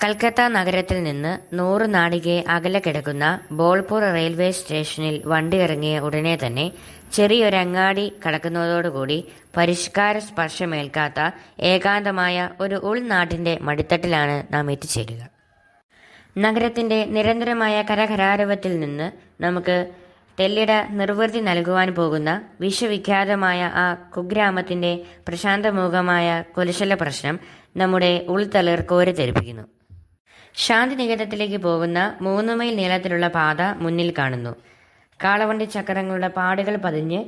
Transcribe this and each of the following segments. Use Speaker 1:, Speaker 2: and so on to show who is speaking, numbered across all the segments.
Speaker 1: കൽക്കത്ത നഗരത്തിൽ നിന്ന് നൂറ് നാടികെ അകലെ കിടക്കുന്ന ബോൾപൂർ റെയിൽവേ സ്റ്റേഷനിൽ വണ്ടി ഇറങ്ങിയ ഉടനെ തന്നെ ചെറിയൊരങ്ങാടി കടക്കുന്നതോടുകൂടി പരിഷ്കാര സ്പർശമേൽക്കാത്ത ഏകാന്തമായ ഒരു ഉൾനാട്ടിന്റെ മടിത്തട്ടിലാണ് നാം എത്തിച്ചേരുക. നഗരത്തിന്റെ നിരന്തരമായ കരകരാരവത്തിൽ നിന്ന് നമുക്ക് തെല്ലിട നിർവൃത്തി നൽകുവാൻ പോകുന്ന വിശ്വവിഖ്യാതമായ ആ കുഗ്രാമത്തിന്റെ പ്രശാന്തമുഖമായ കുലശല പ്രശ്നം നമ്മുടെ ഉൾത്തളിർ കോരിത്തെരിപ്പിക്കുന്നു ശാന്തിനികേതത്തിലേക്ക് പോകുന്ന മൂന്ന് മൈൽ നീളത്തിലുള്ള പാത മുന്നിൽ കാണുന്നു. കാളവണ്ടി ചക്രങ്ങളുടെ പാടുകൾ പതിഞ്ഞ്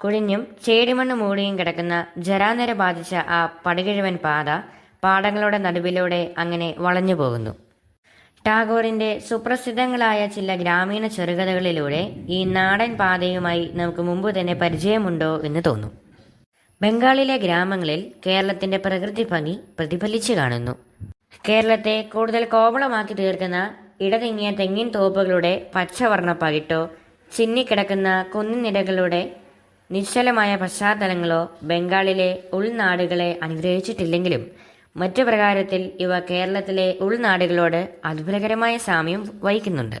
Speaker 1: കുഴിഞ്ഞും ചേടിമണ്ണ് മൂടിയും കിടക്കുന്ന ജരാനര ബാധിച്ച ആ പടുകിഴവൻ പാത പാടങ്ങളുടെ നടുവിലൂടെ അങ്ങനെ വളഞ്ഞു പോകുന്നു. ടാഗോറിന്റെ സുപ്രസിദ്ധങ്ങളായ ചില ഗ്രാമീണ ചെറുകഥകളിലൂടെ ഈ നാടൻ പാതയുമായി നമുക്ക് മുമ്പ് തന്നെ പരിചയമുണ്ടോ എന്ന് തോന്നും. ബംഗാളിലെ ഗ്രാമങ്ങളിൽ കേരളത്തിന്റെ പ്രകൃതി ഭംഗി പ്രതിഫലിച്ചു കാണുന്നു. കേരളത്തെ കൂടുതൽ കോവളമാക്കി തീർക്കുന്ന ഇടതിങ്ങിയ തെങ്ങിൻ തോപ്പുകളുടെ പച്ചവർണ പകിട്ടോ ചിന്നിക്കിടക്കുന്ന കുന്നിനിരകളുടെ നിശ്ചലമായ പശ്ചാത്തലങ്ങളോ ബംഗാളിലെ ഉൾനാടുകളെ അനുഗ്രഹിച്ചിട്ടില്ലെങ്കിലും മറ്റു പ്രകാരത്തിൽ ഇവ കേരളത്തിലെ ഉൾനാടുകളോട് അത്ഭുതകരമായ സാമ്യം വഹിക്കുന്നുണ്ട്.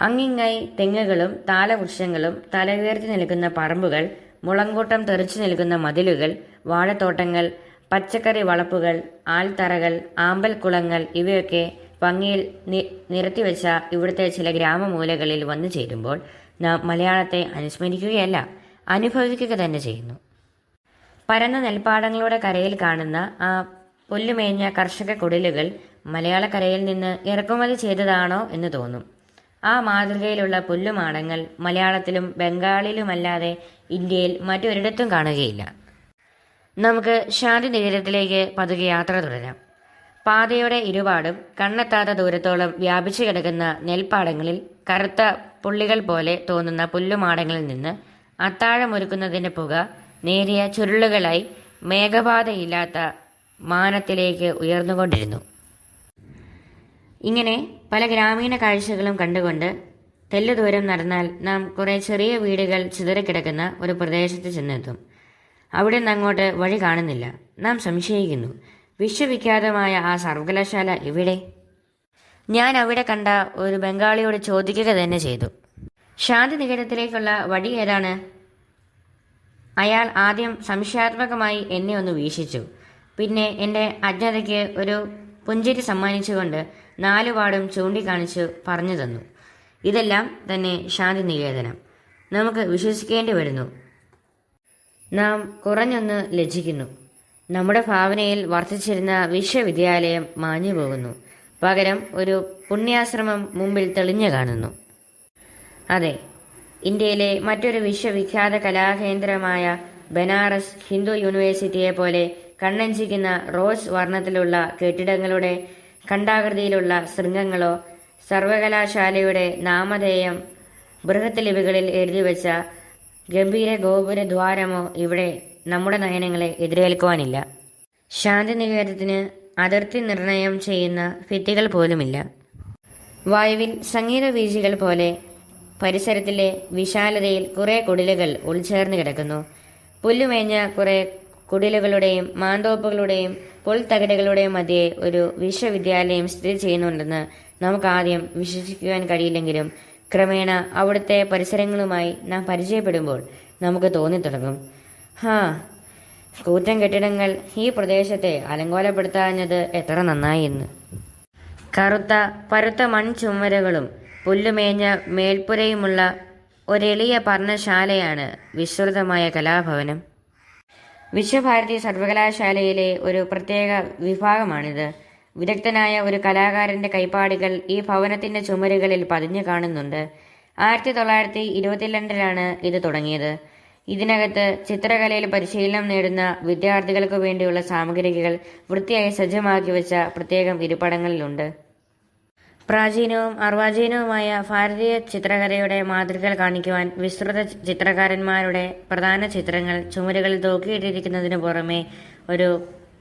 Speaker 1: അങ്ങിങ്ങായി തെങ്ങുകളും താലവൃക്ഷങ്ങളും തല നിൽക്കുന്ന പറമ്പുകൾ മുളങ്കൂട്ടം തെറിച്ചു നിൽക്കുന്ന മതിലുകൾ വാഴത്തോട്ടങ്ങൾ പച്ചക്കറി വളപ്പുകൾ ആൽത്തറകൾ ആമ്പൽക്കുളങ്ങൾ ഇവയൊക്കെ ഭംഗിയിൽ നി- നിരത്തിവെച്ച ഇവിടുത്തെ ചില ഗ്രാമമൂലകളിൽ വന്നു ചേരുമ്പോൾ നാം മലയാളത്തെ അനുസ്മരിക്കുകയല്ല അനുഭവിക്കുക തന്നെ ചെയ്യുന്നു. പരന്ന നെൽപ്പാടങ്ങളുടെ കരയിൽ കാണുന്ന ആ പുല്ലുമേഞ്ഞ കർഷക കുടിലുകൾ മലയാളക്കരയിൽ നിന്ന് ഇറക്കുമതി ചെയ്തതാണോ എന്ന് തോന്നും. ആ മാതൃകയിലുള്ള പുല്ലുമാടങ്ങൾ മലയാളത്തിലും ബംഗാളിലുമല്ലാതെ ഇന്ത്യയിൽ മറ്റൊരിടത്തും കാണുകയില്ല. നമുക്ക് ശാന്തി നികേതത്തിലേക്ക് പതുക്കെ യാത്ര തുടരാം. പാതയുടെ ഇരുപാടും കണ്ണെത്താത്ത ദൂരത്തോളം വ്യാപിച്ചു കിടക്കുന്ന നെൽപ്പാടങ്ങളിൽ കറുത്ത പുള്ളികൾ പോലെ തോന്നുന്ന പുല്ലുമാടങ്ങളിൽ നിന്ന് അത്താഴമൊരുക്കുന്നതിന്റെ പുക നേരിയ ചുരുളുകളായി മേഘപാതയില്ലാത്ത മാനത്തിലേക്ക് ഉയർന്നുകൊണ്ടിരുന്നു. ഇങ്ങനെ പല ഗ്രാമീണ കാഴ്ചകളും കണ്ടുകൊണ്ട് തെല്ലു ദൂരം നടന്നാൽ നാം കുറേ ചെറിയ വീടുകൾ ചിതറിക്കിടക്കുന്ന ഒരു പ്രദേശത്ത് ചെന്നെത്തും. അവിടെ നിന്ന് അങ്ങോട്ട് വഴി കാണുന്നില്ല. നാം സംശയിക്കുന്നു. വിശ്വവിഖ്യാതമായ ആ സർവകലാശാല എവിടെ? ഞാൻ അവിടെ കണ്ട ഒരു ബംഗാളിയോട് ചോദിക്കുക തന്നെ ചെയ്തു. ശാന്തി നികേതത്തിലേക്കുള്ള വഴി ഏതാണ്? അയാൾ ആദ്യം സംശയാത്മകമായി എന്നെ ഒന്ന് വീക്ഷിച്ചു. പിന്നെ എന്റെ അജ്ഞതയ്ക്ക് ഒരു പുഞ്ചിരി സമ്മാനിച്ചുകൊണ്ട് നാലുപാടും ചൂണ്ടിക്കാണിച്ച് പറഞ്ഞു തന്നു. ഇതെല്ലാം തന്നെ ശാന്തി നികേതനം നമുക്ക് വിശ്വസിക്കേണ്ടി വരുന്നു. നാം കുറഞ്ഞൊന്ന് ലജ്ജിക്കുന്നു. നമ്മുടെ ഭാവനയിൽ വർദ്ധിച്ചിരുന്ന വിശ്വവിദ്യാലയം മാഞ്ഞു പോകുന്നു. പകരം ഒരു പുണ്യാശ്രമം മുമ്പിൽ തെളിഞ്ഞു കാണുന്നു. അതെ ഇന്ത്യയിലെ മറ്റൊരു വിശ്വവിഖ്യാത കലാകേന്ദ്രമായ ബനാറസ് ഹിന്ദു യൂണിവേഴ്സിറ്റിയെ പോലെ കണ്ണഞ്ചിക്കുന്ന റോസ് വർണത്തിലുള്ള കെട്ടിടങ്ങളുടെ ഖണ്ഡാകൃതിയിലുള്ള ശൃംഗങ്ങളോ സർവകലാശാലയുടെ നാമധേയം ബൃഹത്ത് ലിപികളിൽ എഴുതിവെച്ച ഗംഭീര ഗോപുര ദ്വാരമോ ഇവിടെ നമ്മുടെ നയനങ്ങളെ എതിരേൽക്കുവാനില്ല. ശാന്തിനികേതത്തിന് അതിർത്തി നിർണയം ചെയ്യുന്ന ഭിത്തികൾ പോലുമില്ല. വായുവിൽ സംഗീത വീഴ്ചകൾ പോലെ പരിസരത്തിലെ വിശാലതയിൽ കുറേ കുടിലുകൾ ഉൾച്ചേർന്ന് കിടക്കുന്നു. പുല്ലുമേഞ്ഞ കുറേ കുടിലുകളുടെയും മാന്തോപ്പുകളുടെയും പുൽത്തകിടുകളുടെയും മധ്യേ ഒരു വിശ്വവിദ്യാലയം സ്ഥിതി ചെയ്യുന്നുണ്ടെന്ന് നമുക്കാദ്യം വിശ്വസിക്കുവാൻ കഴിയില്ലെങ്കിലും ക്രമേണ അവിടുത്തെ പരിസരങ്ങളുമായി നാം പരിചയപ്പെടുമ്പോൾ നമുക്ക് തോന്നിത്തുടങ്ങും. ഹാ കൂറ്റൻ കെട്ടിടങ്ങൾ ഈ പ്രദേശത്തെ അലങ്കോലപ്പെടുത്താഞ്ഞത് എത്ര നന്നായി എന്ന്. കറുത്ത പരുത്ത മൺചുമരകളും പുല്ലുമേഞ്ഞ മേൽപ്പുരയുമുള്ള ഒരെളിയ പർണശാലയാണ് വിശ്രുതമായ കലാഭവനം. വിശ്വഭാരതി സർവകലാശാലയിലെ ഒരു പ്രത്യേക വിഭാഗമാണിത്. വിദഗ്ധനായ ഒരു കലാകാരന്റെ കൈപ്പാടുകൾ ഈ ഭവനത്തിന്റെ ചുമരുകളിൽ പതിഞ്ഞു കാണുന്നുണ്ട്. ആയിരത്തി തൊള്ളായിരത്തി ഇരുപത്തിരണ്ടിലാണ് ഇത് തുടങ്ങിയത്. ഇതിനകത്ത് ചിത്രകലയിൽ പരിശീലനം നേടുന്ന വിദ്യാർത്ഥികൾക്ക് വേണ്ടിയുള്ള സാമഗ്രികൾ വൃത്തിയായി സജ്ജമാക്കി വെച്ച പ്രത്യേകം ഇരുപടങ്ങളിലുണ്ട്. പ്രാചീനവും അർവാചീനവുമായ ഭാരതീയ ചിത്രകലയുടെ മാതൃകകൾ കാണിക്കുവാൻ വിസ്തൃത ചിത്രകാരന്മാരുടെ പ്രധാന ചിത്രങ്ങൾ ചുമരുകളിൽ തൂക്കിയിട്ടിരിക്കുന്നതിനു പുറമെ ഒരു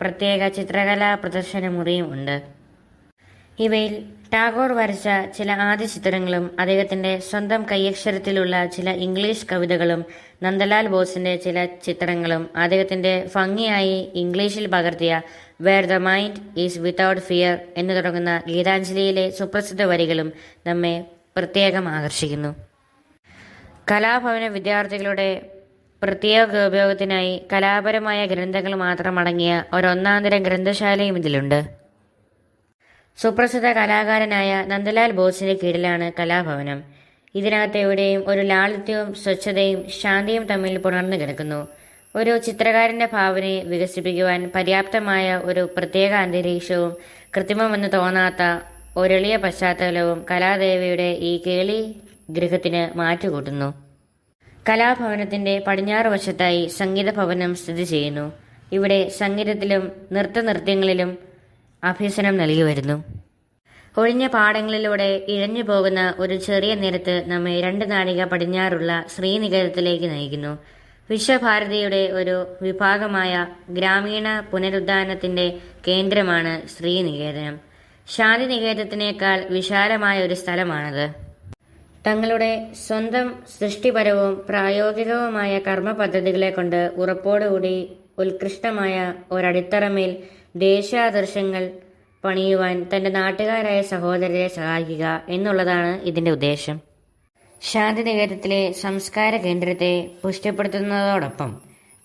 Speaker 1: പ്രത്യേക ചിത്രകലാ പ്രദർശന മുറിയും ഉണ്ട്. ഇവയിൽ ടാഗോർ വരച്ച ചില ആദ്യ ചിത്രങ്ങളും അദ്ദേഹത്തിന്റെ സ്വന്തം കൈയക്ഷരത്തിലുള്ള ചില ഇംഗ്ലീഷ് കവിതകളും നന്ദലാൽ ബോസിന്റെ ചില ചിത്രങ്ങളും അദ്ദേഹത്തിന്റെ ഭംഗിയായി ഇംഗ്ലീഷിൽ പകർത്തിയ where the mind is without fear എന്ന് തുടങ്ങുന്ന ഗീതാഞ്ജലിയിലെ സുപ്രസിദ്ധ വരികളും നമ്മെ പ്രത്യേകം ആകർഷിക്കുന്നു. കലാഭവന വിദ്യാർത്ഥികളുടെ പ്രത്യേക ഉപയോഗത്തിനായി കലാപരമായ ഗ്രന്ഥങ്ങൾ മാത്രം അടങ്ങിയ ഒരൊന്നാന്തരം ഗ്രന്ഥശാലയും ഇതിലുണ്ട്. സുപ്രസിദ്ധ കലാകാരനായ നന്ദലാൽ ബോസിന്റെ കീഴിലാണ് കലാഭവനം. ഇതിനകത്ത് എവിടെയും ഒരു ലാളിത്യവും സ്വച്ഛതയും ശാന്തിയും തമ്മിൽ പുണർന്നു കിടക്കുന്നു. ഒരു ചിത്രകാരന്റെ ഭാവനയെ വികസിപ്പിക്കുവാൻ പര്യാപ്തമായ ഒരു പ്രത്യേക അന്തരീക്ഷവും കൃത്രിമമെന്ന് തോന്നാത്ത ഒരെളിയ പശ്ചാത്തലവും കലാദേവിയുടെ ഈ കേളി ഗൃഹത്തിന് മാറ്റുകൂട്ടുന്നു. കലാഭവനത്തിന്റെ പടിഞ്ഞാറ് വശത്തായി സംഗീത ഭവനം സ്ഥിതി ചെയ്യുന്നു. ഇവിടെ സംഗീതത്തിലും നൃത്ത നൃത്തനൃത്യങ്ങളിലും അഭ്യസനം നൽകി വരുന്നു. ഒഴിഞ്ഞ പാടങ്ങളിലൂടെ ഇഴഞ്ഞു പോകുന്ന ഒരു ചെറിയ നിരത്ത് നമ്മെ രണ്ട് നാഴിക പടിഞ്ഞാറുള്ള ശ്രീനികരത്തിലേക്ക് നയിക്കുന്നു. വിശ്വഭാരതിയുടെ ഒരു വിഭാഗമായ ഗ്രാമീണ പുനരുദ്ധാനത്തിന്റെ കേന്ദ്രമാണ് ശ്രീനികേതനം. ശാന്തിനികേതനത്തിനേക്കാൾ വിശാലമായ ഒരു സ്ഥലമാണത്. തങ്ങളുടെ സ്വന്തം സൃഷ്ടിപരവും പ്രായോഗികവുമായ കർമ്മ പദ്ധതികളെ കൊണ്ട് ഉറപ്പോടുകൂടി ഉത്കൃഷ്ടമായ ഒരടിത്തറമേൽ ദേശാദർശങ്ങൾ പണിയുവാൻ തന്റെ നാട്ടുകാരായ സഹോദരരെ സഹായിക്കുക എന്നുള്ളതാണ് ഇതിന്റെ ഉദ്ദേശം. ശാന്തിനികേതത്തിലെ സംസ്കാര കേന്ദ്രത്തെ പുഷ്ടിപ്പെടുത്തുന്നതോടൊപ്പം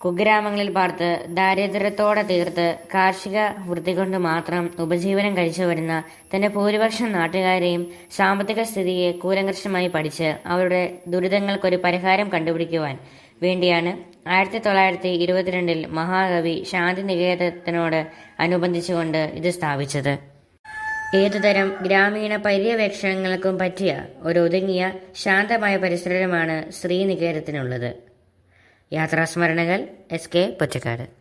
Speaker 1: കുഗ്രാമങ്ങളിൽ പാർത്ത് ദാരിദ്ര്യത്തോടെ തീർത്ത് കാർഷിക വൃത്തി കൊണ്ട് മാത്രം ഉപജീവനം കഴിച്ചു വരുന്ന തന്റെ ഭൂരിപക്ഷം നാട്ടുകാരെയും സാമ്പത്തിക സ്ഥിതിയെ കൂലങ്കർഷമായി പഠിച്ച് അവരുടെ ദുരിതങ്ങൾക്കൊരു പരിഹാരം കണ്ടുപിടിക്കുവാൻ വേണ്ടിയാണ് ആയിരത്തി തൊള്ളായിരത്തി ഇരുപത്തിരണ്ടിൽ മഹാകവി ശാന്തിനികേതനോട് അനുബന്ധിച്ചുകൊണ്ട് ഇത് സ്ഥാപിച്ചത്. ഏതുതരം ഗ്രാമീണ പര്യവേക്ഷണങ്ങൾക്കും പറ്റിയ ഒരു ഒതുങ്ങിയ ശാന്തമായ പരിസരമാണ് ശ്രീനികേതത്തിനുള്ളത്. യാത്രാസ്മരണകൾ എസ് കെ പൊറ്റക്കാട്